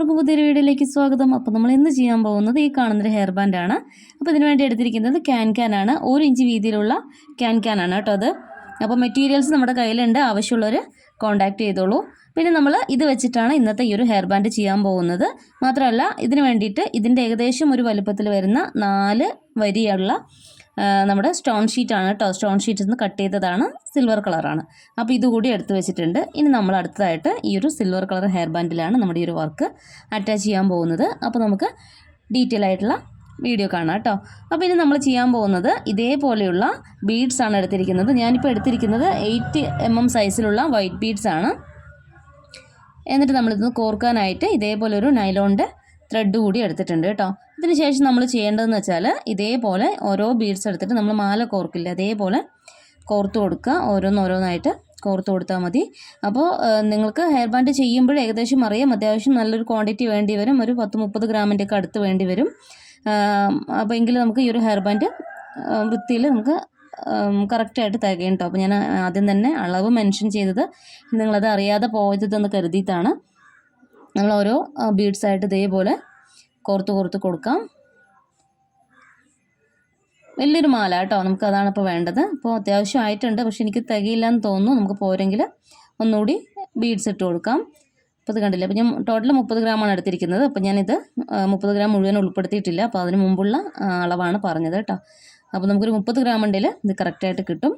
എല്ലാവർക്കും പുതിയൊരു വീഡിയോയിലേക്ക് സ്വാഗതം. അപ്പോൾ നമ്മൾ ഇന്ന് ചെയ്യാൻ പോകുന്നത് ഈ കാണുന്നൊരു ഹെയർ ബാൻഡ് ആണ്. അപ്പോൾ ഇതിന് വേണ്ടി എടുത്തിരിക്കുന്നത് ക്യാൻ ക്യാൻ ആണ്. ഒരു ഇഞ്ച് വീതിയിലുള്ള ക്യാൻ ക്യാൻ ആണ് കേട്ടോ അത്. അപ്പോൾ മെറ്റീരിയൽസ് നമ്മുടെ കയ്യിലുണ്ട്. ആവശ്യമുള്ളവർ കോൺടാക്ട് ചെയ്തോളൂ. പിന്നെ നമ്മൾ ഇത് വെച്ചിട്ടാണ് ഇന്നത്തെ ഈ ഒരു ഹെയർ ബാൻഡ് ചെയ്യാൻ പോകുന്നത്. മാത്രമല്ല ഇതിന് വേണ്ടിയിട്ട് ഇതിന്റെ ഏകദേശം ഒരു വലുപ്പത്തിൽ വരുന്ന നാല് വരിയുള്ള നമ്മുടെ സ്റ്റോൺ ഷീറ്റ് ആണ് കേട്ടോ. സ്റ്റോൺ ഷീറ്റിൽ നിന്ന് കട്ട് ചെയ്തതാണ് സിൽവർ കളറാണ് അപ്പോൾ ഇതുകൂടി എടുത്ത് വെച്ചിട്ടുണ്ട്. ഇനി നമ്മൾ അടുത്തതായിട്ട് ഈ ഒരു സിൽവർ കളർ ഹെയർ ബാൻഡിലാണ് നമ്മുടെ ഈ ഒരു വർക്ക് അറ്റാച്ച് ചെയ്യാൻ പോകുന്നത്. അപ്പോൾ നമുക്ക് ഡീറ്റെയിൽ ആയിട്ടുള്ള വീഡിയോ കാണാം കേട്ടോ. അപ്പോൾ ഇനി നമ്മൾ ചെയ്യാൻ പോകുന്നത് ഇതേപോലെയുള്ള ബീഡ്സ് ആണ് എടുത്തിരിക്കുന്നത്. ഞാനിപ്പോൾ എടുത്തിരിക്കുന്നത് എയ്റ്റ് എം എം സൈസിലുള്ള വൈറ്റ് ബീഡ്സ് ആണ്. എന്നിട്ട് നമ്മളിതൊന്ന് കോർക്കാനായിട്ട് ഇതേപോലെ ഒരു നൈലോണിന്റെ ത്രെഡ് കൂടി എടുത്തിട്ടുണ്ട് കേട്ടോ. ഇതിന് ശേഷം നമ്മൾ ചെയ്യേണ്ടതെന്ന് വെച്ചാൽ ഇതേപോലെ ഓരോ ബീഡ്സ് എടുത്തിട്ട് നമ്മൾ മാല കോർക്കില്ല അതേപോലെ കോർത്ത് കൊടുക്കുക. ഓരോന്നോരോന്നായിട്ട് കോർത്ത് കൊടുത്താൽ മതി. അപ്പോൾ നിങ്ങൾക്ക് ഹെയർ ബാൻഡ് ചെയ്യുമ്പോൾ ഏകദേശം അറിയാം. അത്യാവശ്യം നല്ലൊരു ക്വാണ്ടിറ്റി വേണ്ടി വരും. ഒരു പത്ത് മുപ്പത് ഗ്രാമിന്റെ ഒക്കെ അടുത്ത് വേണ്ടി വരും. അപ്പോൾ എങ്കിലും നമുക്ക് ഈ ഒരു ഹെയർ ബാൻഡ് വൃത്തിയിൽ നമുക്ക് കറക്റ്റായിട്ട് തികയും കേട്ടോ. അപ്പോൾ ഞാൻ ആദ്യം തന്നെ അളവ് മെൻഷൻ ചെയ്തത് നിങ്ങളത് അറിയാതെ പോയതെന്ന് കരുതിയിട്ടാണ്. നമ്മൾ ഓരോ ബീഡ്സ് ആയിട്ട് ഇതേപോലെ കോർത്ത് കോർത്ത് കൊടുക്കാം. വലിയൊരു മാല കേട്ടോ നമുക്ക് അതാണ് ഇപ്പോൾ വേണ്ടത്. അപ്പോൾ അത്യാവശ്യം ആയിട്ടുണ്ട് പക്ഷെ എനിക്ക് തികയില്ല എന്ന് തോന്നുന്നു. നമുക്ക് പോരെങ്കിൽ ഒന്നുകൂടി ബീഡ്സ് ഇട്ട് കൊടുക്കാം. അപ്പോൾ ഇത് കണ്ടില്ല അപ്പോൾ ഞാൻ ടോട്ടൽ മുപ്പത് ഗ്രാമാണ് എടുത്തിരിക്കുന്നത്. അപ്പോൾ ഞാനിത് മുപ്പത് ഗ്രാം മുഴുവൻ ഉൾപ്പെടുത്തിയിട്ടില്ല. അപ്പോൾ അതിന് മുമ്പുള്ള അളവാണ് പറഞ്ഞത് കേട്ടോ. അപ്പോൾ നമുക്കൊരു മുപ്പത് ഗ്രാം ഉണ്ടെങ്കിൽ ഇത് കറക്റ്റായിട്ട് കിട്ടും.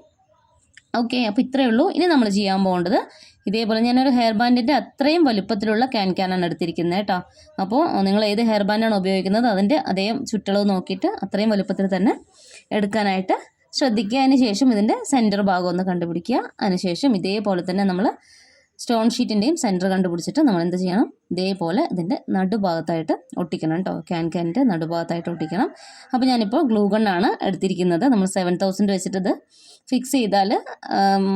ഓക്കെ അപ്പോൾ ഇത്രയേ ഉള്ളൂ. ഇനി നമ്മൾ ചെയ്യാൻ പോകേണ്ടത് ഇതേപോലെ ഞാനൊരു ഹെയർ ബാൻഡിന്റെ അത്രയും വലുപ്പത്തിലുള്ള ക്യാൻ ക്യാനാണ് എടുത്തിരിക്കുന്നത് കേട്ടോ. അപ്പോൾ നിങ്ങൾ ഏത് ഹെയർ ബാൻഡാണ് ഉപയോഗിക്കുന്നത് അതിന്റെ അതേ ചുറ്റളവ് നോക്കിയിട്ട് അത്രയും വലുപ്പത്തിൽ തന്നെ എടുക്കാനായിട്ട് ശ്രദ്ധിക്കുക. അതിന് ശേഷം ഇതിന്റെ സെന്റർ ഭാഗം ഒന്ന് കണ്ടുപിടിക്കുക. അതിനുശേഷം ഇതേപോലെ തന്നെ നമ്മൾ സ്റ്റോൺ ഷീറ്റിന്റെയും സെന്റർ കണ്ടുപിടിച്ചിട്ട് നമ്മൾ എന്ത് ചെയ്യണം? ഇതേപോലെ ഇതിന്റെ നടുഭാഗത്തായിട്ട് ഒട്ടിക്കണം കേട്ടോ ക്യാൻ ക്യാനിന്റെ നടുഭാഗത്തായിട്ട് ഒട്ടിക്കണം. അപ്പോൾ ഞാനിപ്പോൾ ഗ്ലൂ ഗണ്ണാണ് എടുത്തിരിക്കുന്നത്. നമ്മൾ സെവൻ തൗസൻഡ് വെച്ചിട്ട് ഇത് ഫിക്സ് ചെയ്താൽ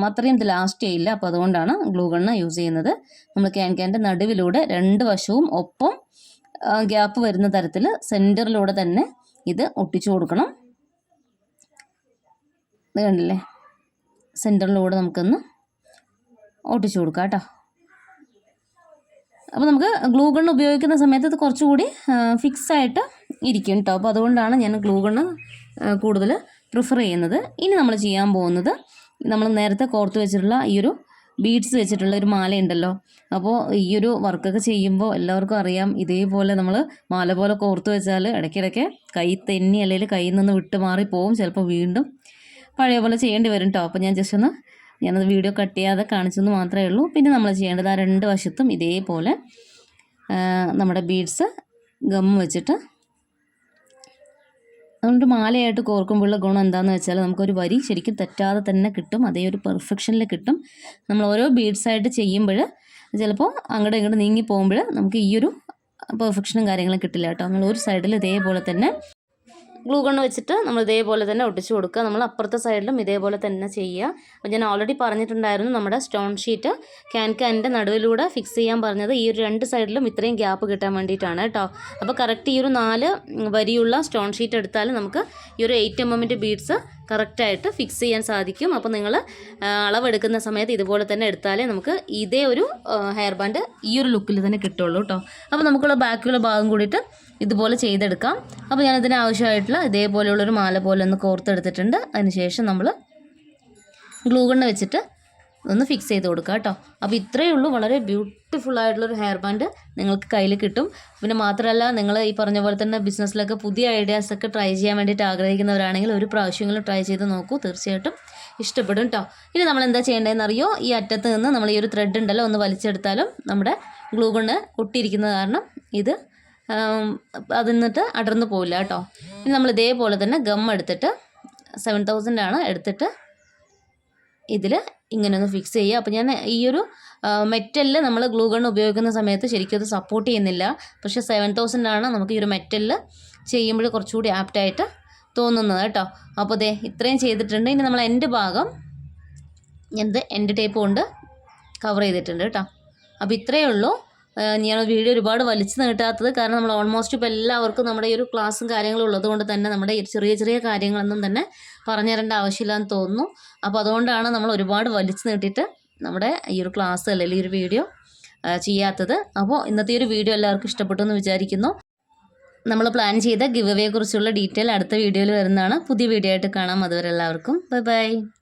അത്രയും ഇത് ലാസ്റ്റ് ചെയ്യില്ല. അപ്പോൾ അതുകൊണ്ടാണ് ഗ്ലൂ ഗണ്ണ് യൂസ് ചെയ്യുന്നത്. നമ്മൾ ക്യാൻ ക്യാന്റെ നടുവിലൂടെ രണ്ട് വശവും ഒപ്പം ഗ്യാപ്പ് വരുന്ന തരത്തിൽ സെന്ററിലൂടെ തന്നെ ഇത് ഒട്ടിച്ചു കൊടുക്കണം. ഇത് കണ്ടില്ലേ? സെന്ററിലൂടെ നമുക്കൊന്ന് ഒട്ടിച്ചു കൊടുക്കുക കേട്ടോ. അപ്പോൾ നമുക്ക് ഗ്ലൂ ഉപയോഗിക്കുന്ന സമയത്ത് ഇത് കുറച്ചുകൂടി ഫിക്സ് ആയിട്ട് ഇരിക്കും കേട്ടോ അപ്പോൾ അതുകൊണ്ടാണ് ഞാൻ ഗ്ലൂ കൂടുതൽ പ്രിഫർ ചെയ്യുന്നത്. ഇനി നമ്മൾ ചെയ്യാൻ പോകുന്നത് നമ്മൾ നേരത്തെ കോർത്ത് വെച്ചിട്ടുള്ള ഈ ഒരു ബീഡ്സ് വെച്ചിട്ടുള്ള ഒരു മാലയുണ്ടല്ലോ. അപ്പോൾ ഈ ഒരു വർക്കൊക്കെ ചെയ്യുമ്പോൾ എല്ലാവർക്കും അറിയാം ഇതേപോലെ നമ്മൾ മാല പോലെ കോർത്ത് വെച്ചാൽ ഇടയ്ക്കിടയ്ക്ക് കൈ തെന്നി അല്ലെങ്കിൽ കയ്യിൽ നിന്ന് വിട്ട് മാറി പോവും ചിലപ്പോൾ വീണ്ടും പഴയ പോലെ ചെയ്യേണ്ടി വരും കേട്ടോ അപ്പോൾ ഞാൻ ജസ്റ്റ് ഒന്ന് ഞാനത് വീഡിയോ കട്ട് ചെയ്യാതെ കാണിച്ചെന്ന് മാത്രമേ ഉള്ളൂ. പിന്നെ നമ്മൾ ചെയ്യേണ്ടത് ആ രണ്ട് വശത്തും ഇതേപോലെ നമ്മുടെ ബീഡ്സ് ഗം വെച്ചിട്ട് നമ്മളൊരു മാലയായിട്ട് കോർക്കുമ്പോഴുള്ള ഗുണം എന്താണെന്ന് വെച്ചാൽ നമുക്കൊരു വരി ശരിക്കും തെറ്റാതെ തന്നെ കിട്ടും. അതേ ഒരു പെർഫെക്ഷനിൽ കിട്ടും. നമ്മൾ ഓരോ ബീഡ്സായിട്ട് ചെയ്യുമ്പോൾ ചിലപ്പോൾ അങ്ങോട്ട് ഇങ്ങോട്ട് നീങ്ങി പോകുമ്പോൾ നമുക്ക് ഈ ഒരു പെർഫെക്ഷനും കാര്യങ്ങളും കിട്ടില്ല കേട്ടോ. നമ്മൾ ഒരു സൈഡിൽ ഇതേപോലെ തന്നെ ഗ്ലൂ ഗൺ വെച്ചിട്ട് നമ്മൾ ഇതേപോലെ തന്നെ ഒട്ടിച്ചു കൊടുക്കുക. നമ്മൾ അപ്പുറത്തെ സൈഡിലും ഇതേപോലെ തന്നെ ചെയ്യുക. അപ്പോൾ ഞാൻ ഓൾറെഡി പറഞ്ഞിട്ടുണ്ടായിരുന്നു നമ്മുടെ സ്റ്റോൺ ഷീറ്റ് ക്യാൻ ക്യാന്റെ നടുവിലൂടെ ഫിക്സ് ചെയ്യാൻ പറഞ്ഞത് ഈ ഒരു രണ്ട് സൈഡിലും ഇത്രയും ഗ്യാപ്പ് കിട്ടാൻ വേണ്ടിയിട്ടാണ് കേട്ടോ. അപ്പോൾ കറക്റ്റ് ഈ ഒരു നാല് വരിയുള്ള സ്റ്റോൺ ഷീറ്റ് എടുത്താൽ നമുക്ക് ഈ ഒരു എയ്റ്റ് എം എമ്മിന്റെ ബീഡ്സ് കറക്റ്റായിട്ട് ഫിക്സ് ചെയ്യാൻ സാധിക്കും. അപ്പോൾ നിങ്ങൾ അളവെടുക്കുന്ന സമയത്ത് ഇതുപോലെ തന്നെ എടുത്താലേ നമുക്ക് ഇതേ ഒരു ഹെയർ ബാൻഡ് ഈ ഒരു ലുക്കിൽ തന്നെ കിട്ടുള്ളൂ കേട്ടോ അപ്പോൾ നമുക്കുള്ള ബാക്കിയുള്ള ഭാഗം കൂടിയിട്ട് ഇതുപോലെ ചെയ്തെടുക്കാം. അപ്പോൾ ഞാനിതിന് ആവശ്യമായിട്ടുള്ള ഇതേപോലെയുള്ളൊരു മാല പോലെ ഒന്ന് കോർത്തെടുത്തിട്ടുണ്ട്. അതിനുശേഷം നമ്മൾ ഗ്ലൂ ഗണ്ണ് വെച്ചിട്ട് ഒന്ന് ഫിക്സ് ചെയ്ത് കൊടുക്കുക കേട്ടോ. അപ്പോൾ ഇത്രയേ ഉള്ളൂ. വളരെ ബ്യൂട്ടിഫുൾ ആയിട്ടുള്ളൊരു ഹെയർ ബാൻഡ് നിങ്ങൾക്ക് കയ്യിൽ കിട്ടും. പിന്നെ മാത്രമല്ല നിങ്ങൾ ഈ പറഞ്ഞ പോലെ തന്നെ ബിസിനസ്സിലൊക്കെ പുതിയ ഐഡിയാസ് ഒക്കെ ട്രൈ ചെയ്യാൻ വേണ്ടിയിട്ട് ആഗ്രഹിക്കുന്നവരാണെങ്കിൽ ഒരു പ്രാവശ്യമെങ്കിലും ട്രൈ ചെയ്ത് നോക്കൂ. തീർച്ചയായിട്ടും ഇഷ്ടപ്പെടും കേട്ടോ. ഇനി നമ്മൾ എന്താ ചെയ്യേണ്ടതെന്ന് അറിയോ? ഈ അറ്റത്ത് നിന്ന് നമ്മൾ ഈ ഒരു ത്രെഡ് ഉണ്ടല്ലോ ഒന്ന് വലിച്ചെടുത്താലും നമ്മുടെ ഗ്ലൂ കൊണ്ട് ഒട്ടിയിരിക്കുന്നത് കാരണം ഇത് അതിൽ നിന്നിട്ട് അടർന്നു പോവില്ല കേട്ടോ. ഇനി നമ്മൾ ഇതേപോലെ തന്നെ ഗം എടുത്തിട്ട് സെവൻ തൗസൻഡ് ആണ് എടുത്തിട്ട് ഇതിൽ ഇങ്ങനെ ഒന്ന് ഫിക്സ് ചെയ്യുക. അപ്പോൾ ഞാൻ ഈ ഒരു മെറ്റലിൽ നമ്മൾ ഗ്ലൂ ഗൺ ഉപയോഗിക്കുന്ന സമയത്ത് ശരിക്കും അത് സപ്പോർട്ട് ചെയ്യുന്നില്ല. പക്ഷേ സെവൻ ആണ് നമുക്ക് ഈ ഒരു മെറ്റലിൽ ചെയ്യുമ്പോൾ കുറച്ചുകൂടി ആപ്റ്റായിട്ട് തോന്നുന്നത് കേട്ടോ. അപ്പോൾ ദേ ഇത്രയും ചെയ്തിട്ടുണ്ട്. ഇനി നമ്മൾ എന്റെ ഭാഗം എന്ത്? എന്റെ ടേപ്പ് കൊണ്ട് കവർ ചെയ്തിട്ടുണ്ട് കേട്ടോ. അപ്പോൾ ഇത്രയേ ഉള്ളൂ. ഞാൻ വീഡിയോ ഒരുപാട് വലിച്ചു നീട്ടാത്തത് കാരണം നമ്മൾ ഓൾമോസ്റ്റ് ഇപ്പോൾ എല്ലാവർക്കും നമ്മുടെ ഈ ഒരു ക്ലാസ്സും കാര്യങ്ങളും ഉള്ളത് കൊണ്ട് തന്നെ നമ്മുടെ ചെറിയ ചെറിയ കാര്യങ്ങളൊന്നും തന്നെ പറഞ്ഞു തരേണ്ട ആവശ്യമില്ലാന്ന് തോന്നുന്നു. അപ്പോൾ അതുകൊണ്ടാണ് നമ്മൾ ഒരുപാട് വലിച്ചു നീട്ടിയിട്ട് നമ്മുടെ ഈ ഒരു ക്ലാസ് അല്ലെങ്കിൽ ഈ ഒരു വീഡിയോ ചെയ്യാത്തത്. അപ്പോൾ ഇന്നത്തെ ഒരു വീഡിയോ എല്ലാവർക്കും ഇഷ്ടപ്പെട്ടു എന്ന് വിചാരിക്കുന്നു. നമ്മൾ പ്ലാൻ ചെയ്ത ഗിവ് അവയെ കുറിച്ചുള്ള ഡീറ്റെയിൽ അടുത്ത വീഡിയോയിൽ വരുന്നതാണ്. പുതിയ വീഡിയോ ആയിട്ട് കാണാം. അതുവരെ എല്ലാവർക്കും ബൈ ബൈ